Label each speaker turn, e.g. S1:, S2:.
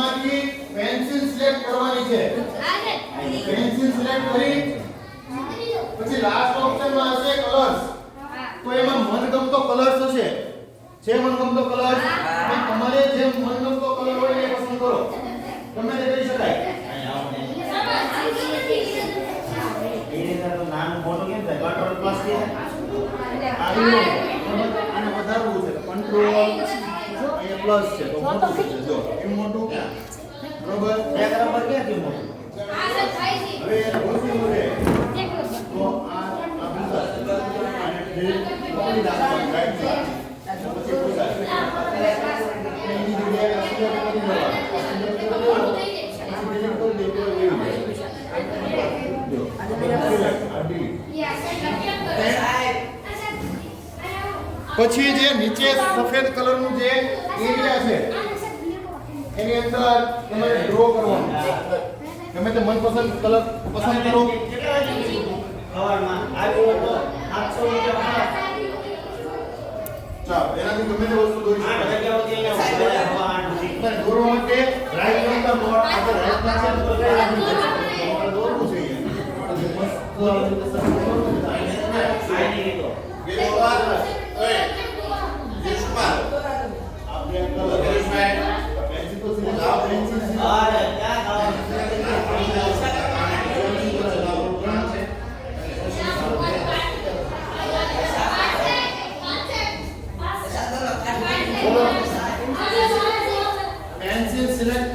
S1: માંથી pencil select કરવાની છે. પેન્સિલ સિલેક્ટ કરી. પછી લાસ્ટ ઓપ્શનમાં હશે કલર્સ તો એમાં મનગમતો કલર્સ હશે. જે મનગમતો કલર તમારે જે મનગમતો કલર હોય એ પસંદ કરો. તમે તે કરી શકાય.
S2: નાનું મોટું કેમ થાય કંટ્રોલ પ્લસ
S1: આને વધારવું છે. કંટ્રોલ પ્લસ છે. તો મોટું છે જો એ મોટું બરોબર?
S2: ક્યાંથી મોટું
S1: હવે ઓછું તો આ. પછી જે નીચે સફેદ કલરનું જે એરિયા છે એની અંદર તમારે ડ્રો કરવાનું. ગમે તે મનપસંદ કલર પસંદ કરો. એનાથી ગમે તે વસ્તુ દોરી. અને દોરવા માટે રાઈટ નંબર આપણે રાઈટ પાસે દોરવું છે મસ્ત
S2: considered